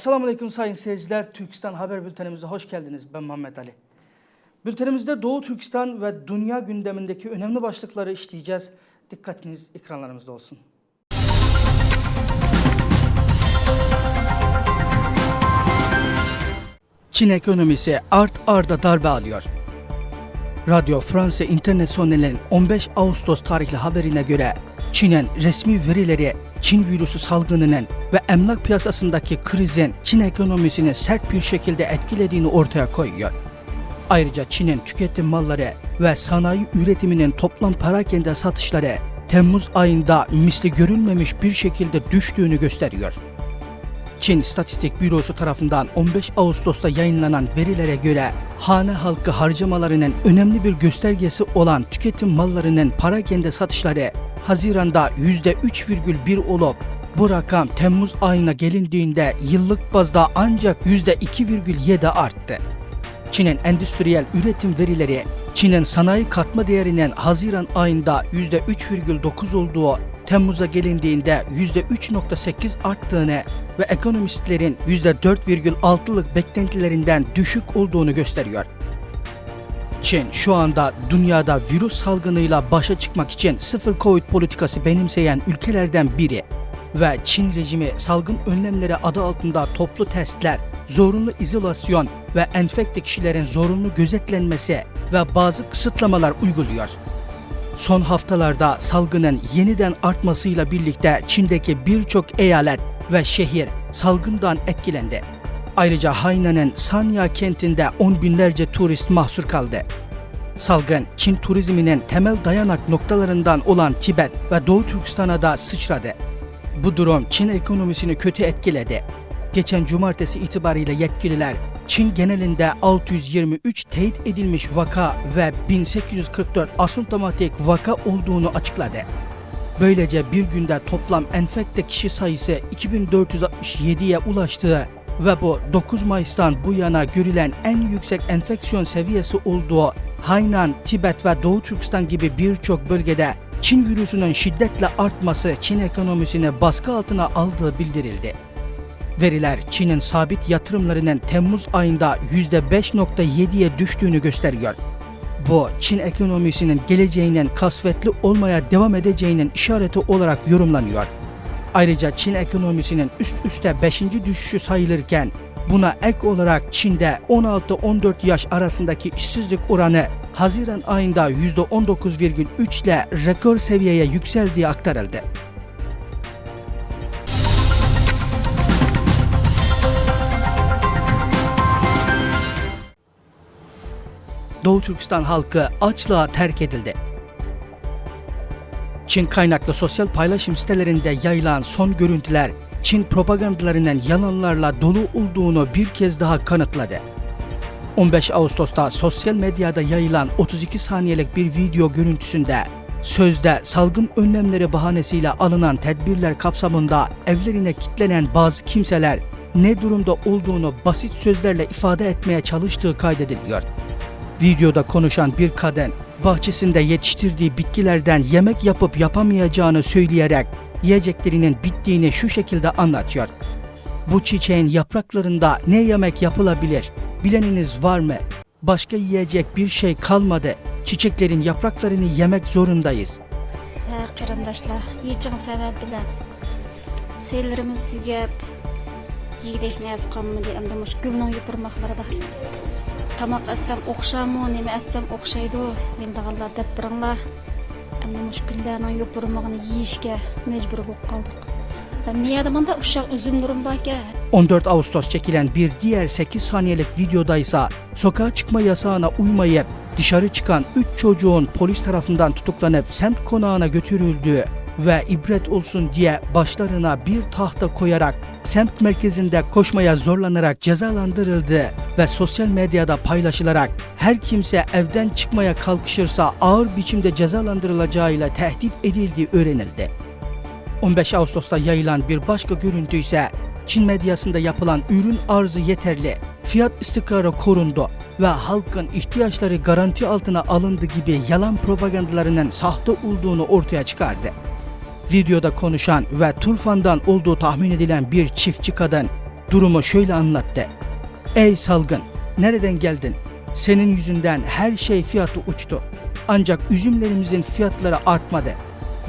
Esselamu Aleyküm sayın seyirciler. Türkistan Haber Bültenimize hoş geldiniz. Ben Muhammed Ali. Bültenimizde Doğu Türkistan ve dünya gündemindeki önemli başlıkları işleyeceğiz. Dikkatiniz ekranlarımızda olsun. Çin ekonomisi art arda darbe alıyor. Radyo France International'in 15 Ağustos tarihli haberine göre Çin'in resmi verileri Çin virüsü salgınının ve emlak piyasasındaki krizin Çin ekonomisini sert bir şekilde etkilediğini ortaya koyuyor. Ayrıca Çin'in tüketim malları ve sanayi üretiminin toplam perakende satışları Temmuz ayında misli görülmemiş bir şekilde düştüğünü gösteriyor. Çin İstatistik Bürosu tarafından 15 Ağustos'ta yayınlanan verilere göre hane halkı harcamalarının önemli bir göstergesi olan tüketim mallarının parakende satışları Haziran'da %3,1 olup bu rakam Temmuz ayına gelindiğinde yıllık bazda ancak %2,7 arttı. Çin'in endüstriyel üretim verileri, Çin'in sanayi katma değerinin Haziran ayında %3,9 olduğu, Temmuz'a gelindiğinde %3,8 arttığını ve ekonomistlerin %4,6'lık beklentilerinden düşük olduğunu gösteriyor. Çin şu anda dünyada virüs salgınıyla başa çıkmak için sıfır Covid politikası benimseyen ülkelerden biri ve Çin rejimi salgın önlemleri adı altında toplu testler, zorunlu izolasyon ve enfekte kişilerin zorunlu gözetlenmesi ve bazı kısıtlamalar uyguluyor. Son haftalarda salgının yeniden artmasıyla birlikte Çin'deki birçok eyalet ve şehir salgından etkilendi. Ayrıca Hainan'ın Sanya kentinde on binlerce turist mahsur kaldı. Salgın, Çin turizminin temel dayanak noktalarından olan Tibet ve Doğu Türkistan'a da sıçradı. Bu durum Çin ekonomisini kötü etkiledi. Geçen cumartesi itibariyle yetkililer Çin genelinde 623 teyit edilmiş vaka ve 1844 asymptomatik vaka olduğunu açıkladı. Böylece bir günde toplam enfekte kişi sayısı 2467'ye ulaştı ve bu 9 Mayıs'tan bu yana görülen en yüksek enfeksiyon seviyesi olduğu Hainan, Tibet ve Doğu Türkistan gibi birçok bölgede Çin virüsünün şiddetle artması Çin ekonomisini baskı altına aldığı bildirildi. Veriler Çin'in sabit yatırımlarının Temmuz ayında %5.7'ye düştüğünü gösteriyor. Bu Çin ekonomisinin geleceğinin kasvetli olmaya devam edeceğinin işareti olarak yorumlanıyor. Ayrıca Çin ekonomisinin üst üste 5. düşüşü sayılırken buna ek olarak Çin'de 16-14 yaş arasındaki işsizlik oranı Haziran ayında %19,3 ile rekor seviyeye yükseldiği aktarıldı. Doğu Türkistan halkı açlığa terk edildi. Çin kaynaklı sosyal paylaşım sitelerinde yayılan son görüntüler Çin propagandalarının yalanlarla dolu olduğunu bir kez daha kanıtladı. 15 Ağustos'ta sosyal medyada yayılan 32 saniyelik bir video görüntüsünde sözde salgın önlemleri bahanesiyle alınan tedbirler kapsamında evlerine kitlenen bazı kimseler ne durumda olduğunu basit sözlerle ifade etmeye çalıştığı kaydediliyor. Videoda konuşan bir kadın bahçesinde yetiştirdiği bitkilerden yemek yapıp yapamayacağını söyleyerek yiyeceklerinin bittiğini şu şekilde anlatıyor. Bu çiçeğin yapraklarında ne yemek yapılabilir? Bileniniz var mı? Başka yiyecek bir şey kalmadı. Çiçeklerin yapraklarını yemek zorundayız. Ha, qarindoshlar, yechim sabab bilan sellarimiz tugab, yegidek narsa qolmadi. Endi mush gulning yupurmoqlarida Mendag'anlar deb biringlar. Endi mush gullarning yupurmog'ini yeyishga majbur bo'lib qoldik. Va miyada bunda uşaq üzümlerim barka. 14 Ağustos çekilen bir diğer 8 saniyelik videoda ise sokağa çıkma yasağına uymayıp dışarı çıkan 3 çocuğun polis tarafından tutuklanıp semt konağına götürüldüğü ve ibret olsun diye başlarına bir tahta koyarak semt merkezinde koşmaya zorlanarak cezalandırıldığı ve sosyal medyada paylaşılarak her kimse evden çıkmaya kalkışırsa ağır biçimde cezalandırılacağıyla tehdit edildiği öğrenildi. 15 Ağustos'ta yayılan bir başka görüntü ise Çin medyasında yapılan ürün arzı yeterli, fiyat istikrarı korundu ve halkın ihtiyaçları garanti altına alındı gibi yalan propagandalarının sahte olduğunu ortaya çıkardı. Videoda konuşan ve Turfan'dan olduğu tahmin edilen bir çiftçi kadın durumu şöyle anlattı. Ey salgın, nereden geldin? Senin yüzünden her şey fiyatı uçtu. Ancak üzümlerimizin fiyatları artmadı.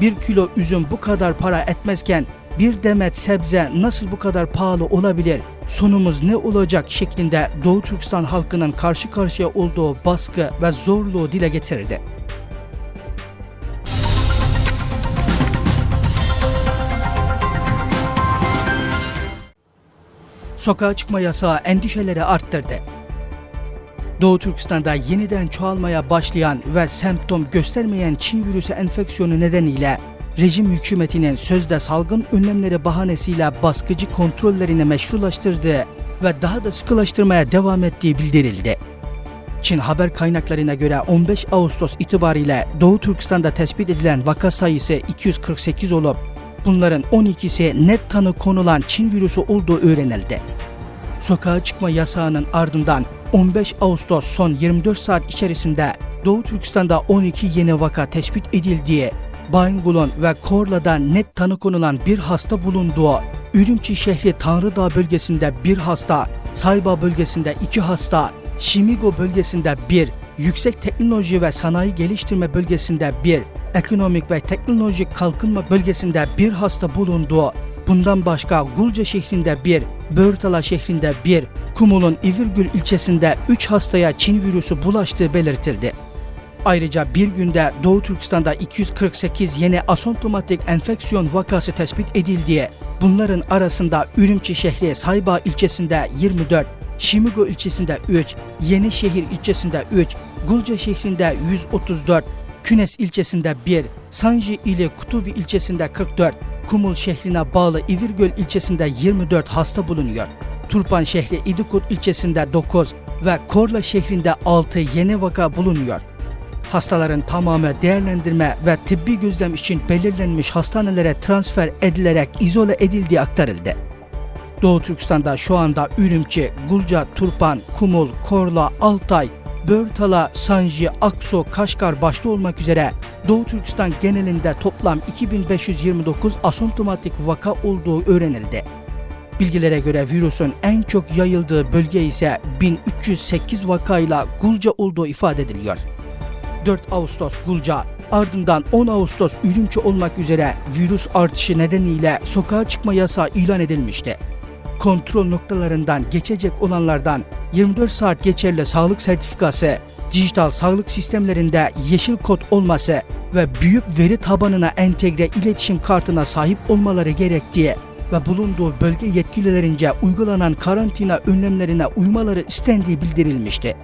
Bir kilo üzüm bu kadar para etmezken bir demet sebze nasıl bu kadar pahalı olabilir? Sonumuz ne olacak şeklinde Doğu Türkistan halkının karşı karşıya olduğu baskı ve zorluğu dile getirdi. Sokağa çıkma yasağı endişeleri arttırdı. Doğu Türkistan'da yeniden çoğalmaya başlayan ve semptom göstermeyen Çin virüsü enfeksiyonu nedeniyle rejim hükümetinin sözde salgın önlemleri bahanesiyle baskıcı kontrollerini meşrulaştırdığı ve daha da sıkılaştırmaya devam ettiği bildirildi. Çin haber kaynaklarına göre 15 Ağustos itibariyle Doğu Türkistan'da tespit edilen vaka sayısı 248 olup bunların 12'si net tanı konulan Çin virüsü olduğu öğrenildi. Sokağa çıkma yasağının ardından 15 Ağustos son 24 saat içerisinde Doğu Türkistan'da 12 yeni vaka tespit edildiği, Bayingul'un ve Korla'da net tanı konulan bir hasta bulunduğu, Ürümçi şehri Tanrıdağ bölgesinde bir hasta, Sayba bölgesinde iki hasta, Şimigo bölgesinde bir, Yüksek Teknoloji ve Sanayi Geliştirme bölgesinde bir, Ekonomik ve Teknolojik Kalkınma bölgesinde bir hasta bulunduğu, bundan başka Gulca şehrinde bir, Börtala şehrinde bir, Kumul'un İvirgül ilçesinde 3 hastaya Çin virüsü bulaştığı belirtildi. Ayrıca bir günde Doğu Türkistan'da 248 yeni asomptomatik enfeksiyon vakası tespit edildiği, bunların arasında Ürümçi şehri Sayba ilçesinde 24, Şimigo ilçesinde 3, Yenişehir ilçesinde 3, Gulca şehrinde 134, Künes ilçesinde 1, Sanji ili Kutubi ilçesinde 44, Kumul şehrine bağlı İvirgöl ilçesinde 24 hasta bulunuyor. Turpan şehri İdikut ilçesinde 9 ve Korla şehrinde 6 yeni vaka bulunuyor. Hastaların tamamı değerlendirme ve tıbbi gözlem için belirlenmiş hastanelere transfer edilerek izole edildiği aktarıldı. Doğu Türkistan'da şu anda Ürümçi, Gulca, Turpan, Kumul, Korla, Altay, Börtala, Sanji, Akso, Kaşgar başta olmak üzere Doğu Türkistan genelinde toplam 2529 asomptomatik vaka olduğu öğrenildi. Bilgilere göre virüsün en çok yayıldığı bölge ise 1308 vakayla Gulca olduğu ifade ediliyor. 4 Ağustos Gulca, ardından 10 Ağustos Ürümçi olmak üzere virüs artışı nedeniyle sokağa çıkma yasağı ilan edilmişti. Kontrol noktalarından geçecek olanlardan 24 saat geçerli sağlık sertifikası, dijital sağlık sistemlerinde yeşil kod olması ve büyük veri tabanına entegre iletişim kartına sahip olmaları gerektiği ve bulunduğu bölge yetkililerince uygulanan karantina önlemlerine uymaları istendiği bildirilmişti.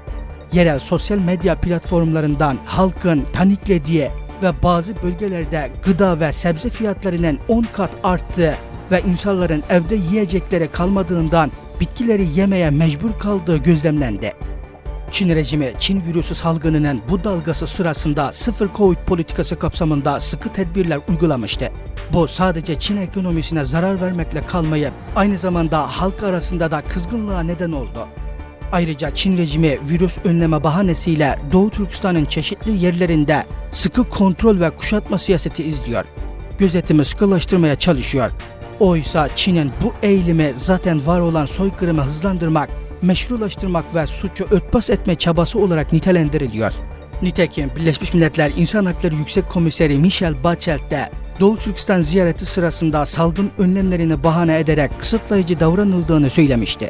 Yerel sosyal medya platformlarından halkın paniklediği ve bazı bölgelerde gıda ve sebze fiyatlarının 10 kat arttığı ve insanların evde yiyecekleri kalmadığından bitkileri yemeye mecbur kaldığı gözlemlendi. Çin rejimi Çin virüsü salgınının bu dalgası sırasında sıfır Covid politikası kapsamında sıkı tedbirler uygulamıştı. Bu sadece Çin ekonomisine zarar vermekle kalmayıp aynı zamanda halk arasında da kızgınlığa neden oldu. Ayrıca Çin rejimi virüs önleme bahanesiyle Doğu Türkistan'ın çeşitli yerlerinde sıkı kontrol ve kuşatma siyaseti izliyor. Gözetimi sıkılaştırmaya çalışıyor. Oysa Çin'in bu eğilimi zaten var olan soykırımı hızlandırmak, meşrulaştırmak ve suçu örtbas etme çabası olarak nitelendiriliyor. Nitekim Birleşmiş Milletler İnsan Hakları Yüksek Komiseri Michel Bachelet de Doğu Türkistan ziyareti sırasında salgın önlemlerini bahane ederek kısıtlayıcı davranıldığını söylemişti.